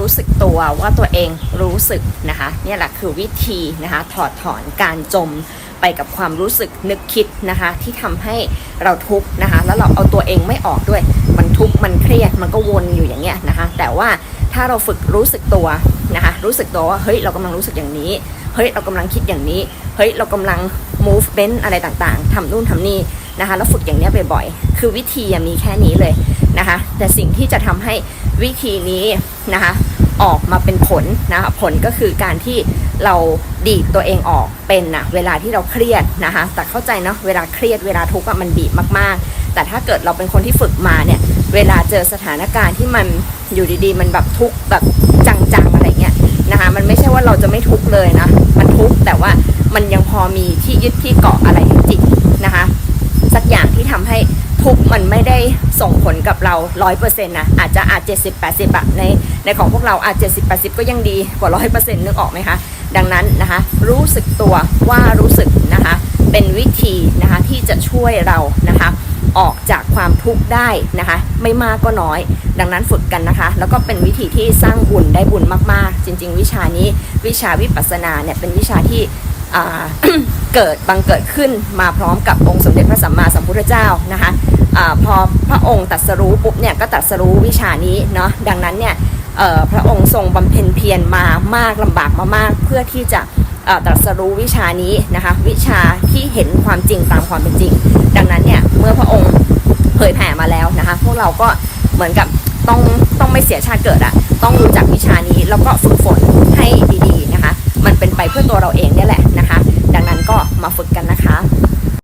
รู้สึกตัวว่าตัวเองรู้สึกนะคะนี่แหละคือวิธีนะคะถอดถอนการจมไปกับความรู้สึกนึกคิดนะคะ ที่ทำให้เราทุกข์นะคะ แล้วเราเอาตัวเองไม่ออกด้วย มันทุกข์มันเครียดมันก็วนอยู่อย่างเงี้ยนะคะ แต่ว่าถ้าเราฝึกรู้สึกตัวนะคะ รู้สึกตัวว่าเฮ้ยเรากำลังรู้สึกอย่างนี้ เฮ้ยเรากำลังคิดอย่างนี้ เฮ้ยเรากำลัง movement อะไรต่างๆทำนู่นทำนี่นะคะแล้วฝึกอย่างนี้บ่อยๆ คือวิธีมีแค่นี้เลยนะคะ แต่สิ่งที่จะทำให้วิธีนี้นะคะออกมาเป็นผลนะคะผลก็คือการที่เราดีดตัวเองออกเป็นนะเวลาที่เราเครียดนะคะแต่เข้าใจเนาะเวลาเครียดเวลาทุกข์มันบีบมากๆ แต่ถ้าเกิดเราเป็นคนที่ฝึกมาเนี่ยเวลาเจอสถานการณ์ที่มันอยู่ดีๆ มันแบบทุกข์แบบจังๆอะไรเงี้ยนะคะมันไม่ใช่ว่าเราจะไม่ทุกข์เลยนะมันทุกข์แต่ว่ามันยังพอมีที่ยึดที่เกาะอะไรจิตนะคะ สักอย่างที่ทำให้ทุกข์มันไม่ได้ ส่งผลกับเราร้อยเปอร์เซ็นต์นะอาจจะอาจเจ็ดสิบแปดสิบอะในในของพวกเราอาจเจ็ดสิบแปดสิบก็ยังดีกว่าร้อยเปอร์เซ็นต์นึกออกไหมคะ ดังนั้นนะคะ รู้สึกตัวว่ารู้สึกนะคะ เป็นวิธีนะคะที่จะช่วยเรานะคะ ออกจากความทุกข์ได้นะคะ ไม่มากก็น้อย ดังนั้นฝึกกันนะคะ แล้วก็เป็นวิธีที่สร้างบุญได้บุญมากๆ จริง ๆ วิชานี้วิชาวิปัสสนาเนี่ยเป็นวิชาที่เกิดบังเกิดขึ้นมาพร้อมกับองค์สมเด็จพระสัมมาสัมพุทธเจ้านะคะ พอพระองค์ตรัสรู้ปุ๊บเนี่ยก็ตรัสรู้วิชานี้เนาะดังนั้นเนี่ยพระองค์ทรงบำเพ็ญเพียรมามากลำบากมามากเพื่อที่จะตรัสรู้วิชานี้นะคะวิชาที่เห็นความจริงตามความเป็นจริง ดังนั้นเนี่ยเมื่อพระองค์เผยแผ่มาแล้วนะคะพวกเราก็เหมือนกับต้องต้องไม่เสียชาติเกิดอะต้องรู้จักวิชานี้แล้วก็ฝึกฝนให้ดีๆนะคะมันเป็นไปเพื่อตัวเราเองนี่แหละนะคะ ดังนั้นก็มาฝึกกันนะคะ